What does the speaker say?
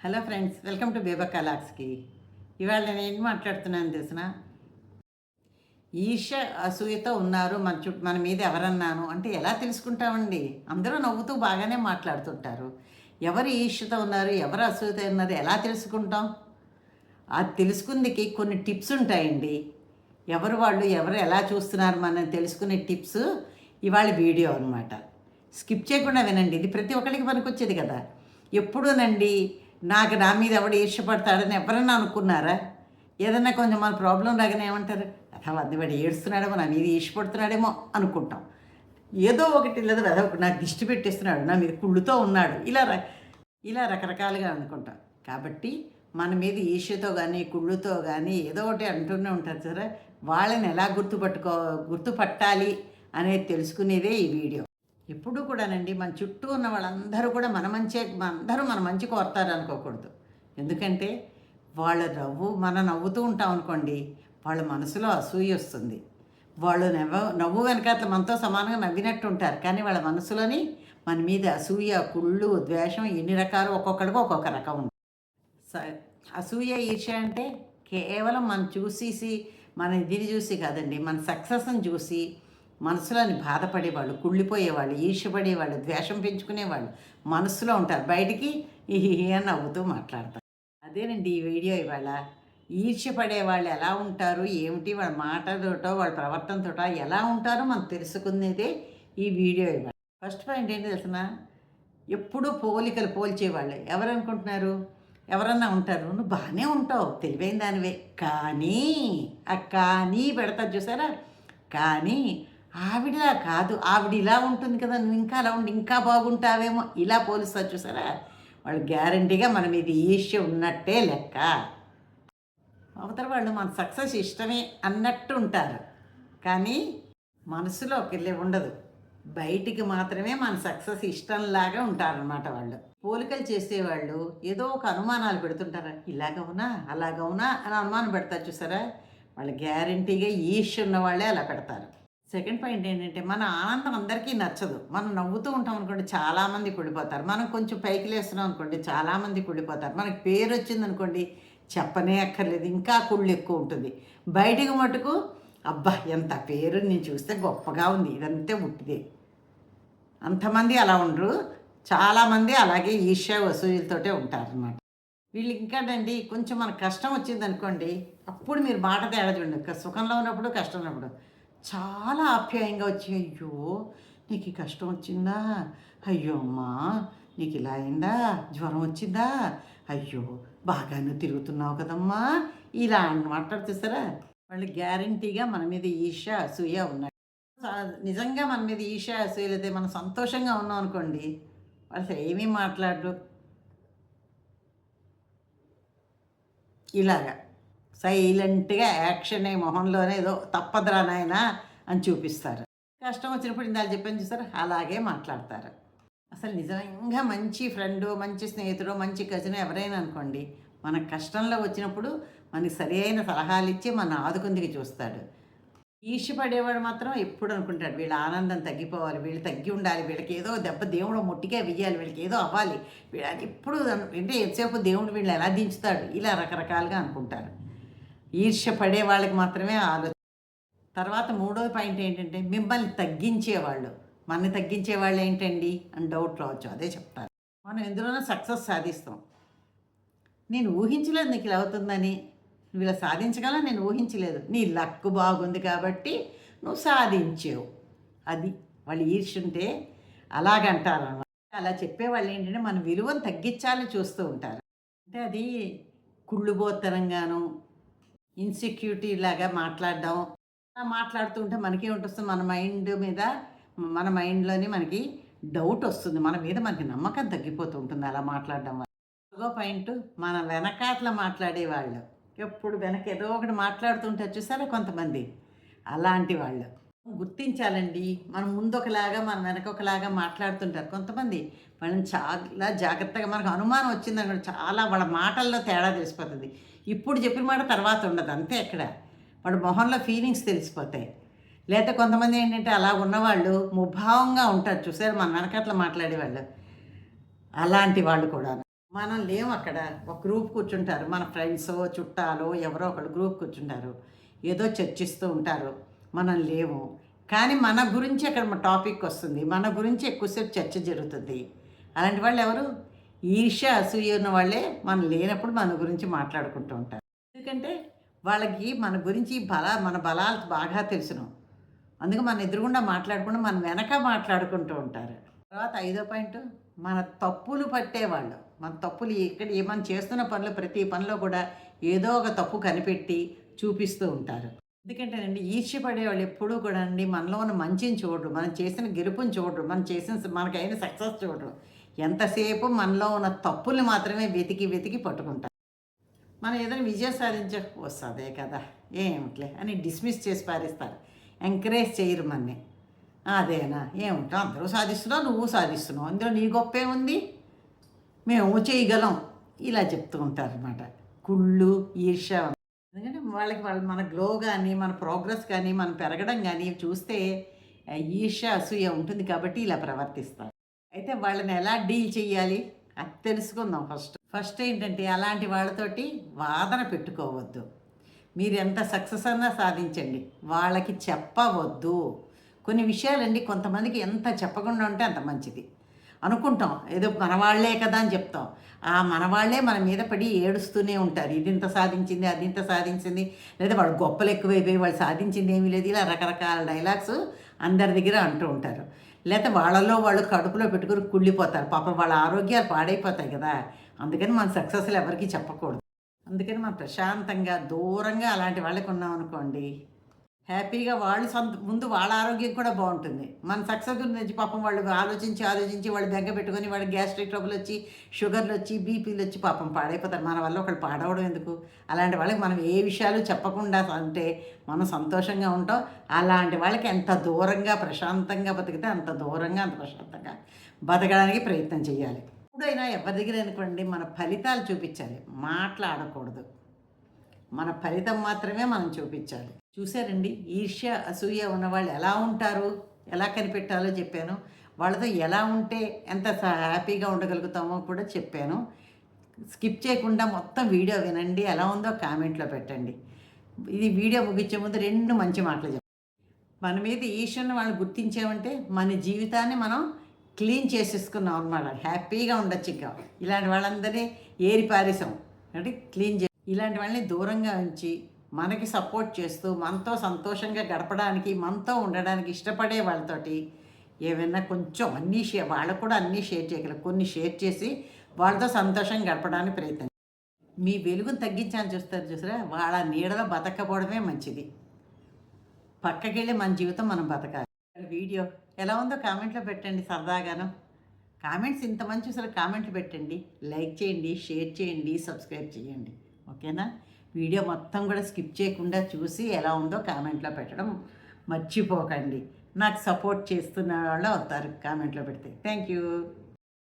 Hello friends welcome to బేబా కలాక్స్కి ఇవాళ నేను ఏం మాట్లాడుతున్నాను తెలిసిన? ఈర్ష అసూయతో ఉన్నారు మన చుట్టూ మన మీద ఎవరన్నాను అంటే ఎలా తెలుసుకుంటామండి? అందరూ నవ్వుతూ బాగానే మాట్లాడుతుంటారు. ఎవరు ఈర్షతో ఉన్నారు ఎవరు అసూయతో ఉన్నారు ఎలా తెలుసుకుంటాం? అది తెలుసుకుందికి కొన్ని టిప్స్ ఉంటాయండి. ఎవరు వాళ్ళు ఎవరు ఎలా చూస్తున్నారు మనం తెలుసుకునే టిప్స్ ఇవాళ వీడియో అనమాట స్కిప్ చేయకుండా వినండి ఇది ప్రతి ఒక్కరికి పనికొచ్చేది కదా. ఎప్పుడూనండి నాకు నా మీద ఎవడు ఈర్షపడతాడని ఎవరన్నా అనుకున్నారా? ఏదన్నా కొంచెం మన ప్రాబ్లం రాగానే ఏమంటారు? అథవా అది వాడు ఏడుస్తున్నాడేమో నా మీద ఈర్షపడుతున్నాడేమో అనుకుంటాం. ఏదో ఒకటి లేదా వెద నాకు దిష్టి పెట్టేస్తున్నాడు నా మీద కుళ్ళుతో ఉన్నాడు. ఇలా ఇలా రకరకాలుగా అనుకుంటాం. కాబట్టి మన మీద ఈర్ష్యతో కానీ కుళ్ళుతో కానీ ఏదో ఒకటి అంటూనే ఉంటారు సరే. వాళ్ళని ఎలా గుర్తుపట్టుకో గుర్తుపట్టాలి అనేది తెలుసుకునేదే ఈ వీడియో. ఎప్పుడూ కూడానండి మన చుట్టూ ఉన్న వాళ్ళందరూ కూడా మన మంచి అందరూ మన మంచి కోరుతారు అనుకోకూడదు. ఎందుకంటే వాళ్ళ నవ్వు మనం నవ్వుతూ ఉంటాం అనుకోండి వాళ్ళ మనసులో అసూయ వస్తుంది. వాళ్ళు నవ్వు నవ్వు అట్లా మనతో సమానంగా నవ్వినట్టు ఉంటారు కానీ వాళ్ళ మనసులోని మన మీద అసూయ కుళ్ళు ద్వేషం ఎన్ని రకాలు ఒక్కొక్కడికి ఒక్కొక్క రకం ఉంటుంది. అసూయ ఈర్ష్య అంటే కేవలం మనం చూసేసి మన ఇది చూసి కాదండి మన సక్సెస్ని చూసి మనసులోని బాధపడేవాళ్ళు కుళ్ళిపోయేవాళ్ళు ఈర్షపడేవాళ్ళు ద్వేషం పెంచుకునేవాళ్ళు మనసులో ఉంటారు. బయటికి ఈ అని నవ్వుతూ మాట్లాడతారు. అదేనండి ఈ వీడియో ఇవాళ. ఈర్ష్యపడే వాళ్ళు ఎలా ఉంటారు? ఏమిటి? వాళ్ళ మాటలతోటో వాళ్ళ ప్రవర్తనతో ఎలా ఉంటారో మనం తెలుసుకునేదే ఈ వీడియో ఇవాళ. ఫస్ట్ పాయింట్ ఏంటి తెలిసిన ఎప్పుడూ పోలికలు పోల్చేవాళ్ళు. ఎవరు అనుకుంటున్నారు ఎవరన్నా ఉంటారు? నువ్వు బాగానే ఉంటావు తెలివైన దానివే. కానీ ఆ కానీ పెడతారు చూసారా? కానీ ఆవిడలా కాదు ఆవిడ ఇలా ఉంటుంది కదా నువ్వు ఇంకా అలా ఉండి ఇంకా బాగుంటావేమో ఇలా పోలుస్తారు చూసారా? వాళ్ళు గ్యారంటీగా మన మీద ఈర్ష్య ఉన్నట్టే లెక్క. అవతల వాళ్ళు మన సక్సెస్ ఇష్టమే అన్నట్టు ఉంటారు. కానీ మనసులోకి ఒకళ్ళే ఉండదు. బయటికి మాత్రమే మన సక్సెస్ ఇష్టంలాగా ఉంటారనమాట వాళ్ళు. పోలికలు చేసేవాళ్ళు ఏదో ఒక అనుమానాలు పెడుతుంటారు. ఇలాగవునా అలాగవునా అని అనుమానం పెడతారు చూసారా? వాళ్ళు గ్యారంటీగా ఈర్ష్ ఉన్న వాళ్ళే అలా పెడతారు. సెకండ్ పాయింట్ ఏంటంటే మన ఆనందం అందరికీ నచ్చదు. మనం నవ్వుతూ ఉంటాం అనుకోండి చాలామంది కుళ్ళిపోతారు మనం కొంచెం పైకి లేస్తున్నాం అనుకోండి చాలామంది కుళ్ళిపోతారు మనకి పేరు వచ్చింది అనుకోండి చెప్పనే అక్కర్లేదు. ఇంకా కుళ్ళు ఎక్కువ ఉంటుంది. బయటికి మటుకు అబ్బా ఎంత పేరు నేను చూస్తే గొప్పగా ఉంది. ఇదంతే ఉట్టిదే. అంతమంది అలా ఉండరు. చాలామంది అలాగే ఈర్ష్య వసూలతోటే ఉంటారనమాట వీళ్ళు ఇంకాటండి కొంచెం మనకు కష్టం వచ్చింది అనుకోండి అప్పుడు మీరు మాట తేడా చూడండి. సుఖంలో ఉన్నప్పుడు కష్టం ఉన్నప్పుడు. చాలా ఆప్యాయంగా వచ్చి అయ్యో నీకు ఈ కష్టం వచ్చిందా? అయ్యో అమ్మా నీకు ఇలా అయిందా? జ్వరం వచ్చిందా? అయ్యో బాగానే తిరుగుతున్నావు కదమ్మా. ఇలా మాట్లాడుతారా వాళ్ళు గ్యారంటీగా మన మీద ఈర్ష అసూయ ఉన్నాడు నిజంగా మన మీద ఈర్ష లేదా మనం సంతోషంగా ఉన్నాం అనుకోండి వాళ్ళు ఏమీ మాట్లాడరు. ఇలాగా. సైలెంట్గా యాక్షన్ మొహంలోనే ఏదో తప్పదురా నాయన అని చూపిస్తారు. కష్టం వచ్చినప్పుడు ఇందాక చెప్పాను చూస్తారు అలాగే మాట్లాడతారు. అసలు నిజంగా మంచి ఫ్రెండు మంచి స్నేహితుడు మంచి కజిన్ ఎవరైనా అనుకోండి మన కష్టంలో వచ్చినప్పుడు మనకి సరి అయిన సలహాలు ఇచ్చి మన ఆదుకుందికి చూస్తాడు. ఈర్ష్యపడేవాడు మాత్రం ఎప్పుడు అనుకుంటాడు వీళ్ళ ఆనందం తగ్గిపోవాలి వీళ్ళు తగ్గి ఉండాలి వీళ్ళకి ఏదో దెబ్బ దేవుడు ముట్టిగా వెయ్యాలి వీళ్ళకి ఏదో అవ్వాలి వీళ్ళని ఎప్పుడు అంటే ఎంతసేపు దేవుడు వీళ్ళు ఎలా దించుతాడు ఇలా రకరకాలుగా అనుకుంటారు. ఈర్ష్య పడే వాళ్ళకి మాత్రమే ఆలోచన తర్వాత మూడో పాయింట్ ఏంటంటే మిమ్మల్ని తగ్గించేవాళ్ళు. మనని తగ్గించే వాళ్ళు ఏంటండి? అని డౌట్ రావచ్చు. అదే చెప్తారు మనం ఎందులోనో సక్సెస్ సాధిస్తాం. నేను ఊహించలేదు నీకు ఇలా అవుతుందని. నువ్వు ఇలా సాధించగల నేను ఊహించలేదు. నీ లక్ బాగుంది కాబట్టి నువ్వు సాధించావు. అది వాళ్ళు ఈర్షుంటే అలాగంటారు అన్నమాట అలా చెప్పేవాళ్ళు ఏంటంటే మన విలువను తగ్గించాలని చూస్తూ ఉంటారు. అంటే అది కుళ్ళుబోత్తనంగాను ఇన్సెక్యూరిటీ లాగా మాట్లాడడం. అలా మనకే ఉంటుంది మన మైండ్ మీద మన మైండ్లోనే మనకి డౌట్ వస్తుంది. మన మీద మనకి నమ్మకం తగ్గిపోతూ ఉంటుంది అలా మాట్లాడడం వల్ల. ఇంకో పాయింట్. మన వెనకాట్ల మాట్లాడేవాళ్ళు ఎప్పుడు వెనక ఏదో ఒకటి మాట్లాడుతుంటారు చూసారా కొంతమంది? అలాంటి వాళ్ళు. గుర్తించాలండి. మనం ముందు ఒకలాగా మన వెనక ఒకలాగా మాట్లాడుతుంటారు కొంతమంది. వాళ్ళని చాలా జాగ్రత్తగా మనకు అనుమానం వచ్చిందనుకో చాలా వాళ్ళ మాటల్లో తేడా తెలిసిపోతుంది. ఇప్పుడు చెప్పిన మాట తర్వాత ఉండదు అంతే ఇక్కడ వాడు మొహంలో ఫీలింగ్స్ తెలిసిపోతాయి. లేకపోతే కొంతమంది ఏంటంటే అలా ఉన్నవాళ్ళు ముభావంగా ఉంటారు. చూసారు మన వెనకట్ల మాట్లాడేవాళ్ళు. అలాంటి వాళ్ళు కూడా. మనం లేము అక్కడ. ఒక గ్రూప్ కూర్చుంటారు. మన ఫ్రెండ్స్ చుట్టాలు ఎవరో ఒకళ్ళు గ్రూప్ కూర్చుంటారు. ఏదో చర్చిస్తూ ఉంటారు. మనం లేము. కానీ మన గురించి అక్కడ టాపిక్ వస్తుంది. మన గురించి ఎక్కువసేపు చర్చ జరుగుతుంది. అలాంటి వాళ్ళు ఎవరు? ఈర్ష్య అసూయ ఉన్న వాళ్ళే మనం లేనప్పుడు మన గురించి మాట్లాడుకుంటూ ఉంటారు. ఎందుకంటే వాళ్ళకి మన గురించి బల మన బలాలు బాగా తెలుసును. అందుకే మన ఎదురుగుండా మాట్లాడకుండా మన వెనక మాట్లాడుకుంటూ ఉంటారు. తర్వాత ఐదో పాయింట్ మన తప్పులు పట్టేవాళ్ళు. మన తప్పులు ఇక్కడ మనం చేస్తున్న పనులు ప్రతి పనిలో కూడా ఏదో ఒక తప్పు కనిపెట్టి చూపిస్తూ ఉంటారు. ఎందుకంటేనండి ఈర్ష్యపడే వాళ్ళు ఎప్పుడూ కూడా అండి మనలో ఉన్న మంచిని చూడరు. మనం చేసిన గెలుపుని చూడరు. మనం చేసిన మనకైన సక్సెస్ చూడరు. ఎంతసేపు మనలో ఉన్న తప్పుల్ని మాత్రమే వెతికి వెతికి పట్టుకుంటారు. మనం ఏదైనా విజయం సాధించ అదే కదా ఏమిట్లే అని డిస్మిస్ చేసి పారేస్తారు. ఎంకరేజ్ చేయరు మన్ని. అదేనా? ఏముంటాం అందరూ సాధిస్తున్నావు నువ్వు సాధిస్తున్నావు. అందులో నీ గొప్పే ఉంది మేము చేయగలం. ఇలా చెప్తూ ఉంటారు అనమాట కుళ్ళు ఈర్ష ఎందుకంటే వాళ్ళకి వాళ్ళు మన గ్లో కానీ మన ప్రోగ్రెస్ కానీ మనం పెరగడం కానీ చూస్తే ఈర్ష అసూయ ఉంటుంది కాబట్టి ఇలా ప్రవర్తిస్తారు. అయితే వాళ్ళని ఎలా డీల్ చేయాలి అది తెలుసుకుందాం ఫస్ట్. ఫస్ట్ ఏంటంటే అలాంటి వాళ్ళతోటి వాదన పెట్టుకోవద్దు. మీరు ఎంత సక్సెస్ అన్నా సాధించండి. వాళ్ళకి చెప్పవద్దు. కొన్ని విషయాలండి కొంతమందికి ఎంత చెప్పకుండా ఉంటే అంత మంచిది. అనుకుంటాం ఏదో మనవాళ్ళే కదా అని చెప్తాం. ఆ మనవాళ్ళే మన మీద పడి ఏడుస్తూనే ఉంటారు. ఇది ఇంత సాధించింది అది ఇంత సాధించింది. లేదా వాళ్ళు గొప్పలు ఎక్కువైపోయి వాళ్ళు సాధించింది ఏమీ లేదు. ఇలా రకరకాల డైలాగ్స్ అందరి దగ్గర అంటూ ఉంటారు. లేకపోతే వాళ్ళలో వాళ్ళు కడుపులో పెట్టుకుని కుళ్ళిపోతారు. పాపం వాళ్ళ ఆరోగ్యాలు పాడైపోతాయి కదా. అందుకని మన సక్సెస్లు ఎవరికి చెప్పకూడదు. అందుకని మనం ప్రశాంతంగా దూరంగా అలాంటి వాళ్ళకి ఉన్నాం అనుకోండి హ్యాపీగా వాళ్ళు సొంత ముందు వాళ్ళ ఆరోగ్యం కూడా బాగుంటుంది. మన సక్సెస్ గురించి పాపం వాళ్ళు ఆలోచించి ఆలోచించి వాళ్ళు బెంగ పెట్టుకొని వాళ్ళకి గ్యాస్ట్రిక్ ట్రబుల్ వచ్చి షుగర్లు వచ్చి బీపీలు వచ్చి పాపం పాడైపోతారు. మన వల్ల ఒకళ్ళు పాడవడం ఎందుకు? అలాంటి వాళ్ళకి మనం ఏ విషయాలు చెప్పకుండా అంటే మనం సంతోషంగా ఉంటాం. అలాంటి వాళ్ళకి ఎంత దూరంగా ప్రశాంతంగా బతికితే అంత దూరంగా అంత ప్రశాంతంగా బతకడానికి ప్రయత్నం చేయాలి. ఎప్పుడైనా ఎవరి దగ్గర అనుకోండి మన ఫలితాలు చూపించాలి. మాట్లాడకూడదు. మన ఫలితం మాత్రమే మనం చూపించాలి. చూసారండి ఈర్ష్య అసూయ ఉన్నవాళ్ళు ఎలా ఉంటారు? ఎలా కనిపెట్టాలో చెప్పాను. వాళ్ళతో ఎలా ఉంటే ఎంత హ్యాపీగా ఉండగలుగుతామో కూడా చెప్పాను. స్కిప్ చేయకుండా మొత్తం వీడియో వినండి. ఎలా ఉందో కామెంట్లో పెట్టండి. ఇది వీడియో ముగించే ముందు రెండు మంచి మాటలు చెప్పండి మన మీద ఈశ్వరుని వాళ్ళు గుర్తించామంటే మన జీవితాన్ని మనం క్లీన్ చేసేసుకున్నాం అనమాట హ్యాపీగా ఉండొచ్చు ఇంకా. ఇలాంటి వాళ్ళందరినీ ఏరి పారేసాం అంటే క్లీన్ చే ఇలాంటి వాళ్ళని దూరంగా ఉంచి మనకి సపోర్ట్ చేస్తూ మనతో సంతోషంగా గడపడానికి మనతో ఉండడానికి ఇష్టపడే వాళ్ళతోటి ఏమైనా కొంచెం అన్నీ షేర్ వాళ్ళకు కూడా అన్నీ షేర్ చేయగలరు కొన్ని షేర్ చేసి వాళ్ళతో సంతోషంగా గడపడానికి ప్రయత్నం. మీ వెలుగును తగ్గించాలని చూస్తారు చూసారా? వాళ్ళ నీడలో బతకపోవడమే మంచిది. పక్కకెళ్ళి మన జీవితం మనం బతకాలి. వీడియో ఎలా ఉందో కామెంట్లో పెట్టండి సరదాగాను. కామెంట్స్ ఇంత మంచి చూసారు కామెంట్లు పెట్టండి. లైక్ చేయండి షేర్ చేయండి సబ్స్క్రైబ్ చేయండి. ఓకేనా? వీడియో మొత్తం కూడా స్కిప్ చేయకుండా చూసి ఎలా ఉందో కామెంట్లో పెట్టడం మర్చిపోకండి. నాకు సపోర్ట్ చేస్తున్న వాళ్ళు అవుతారు కామెంట్లో పెడితే. Thank you.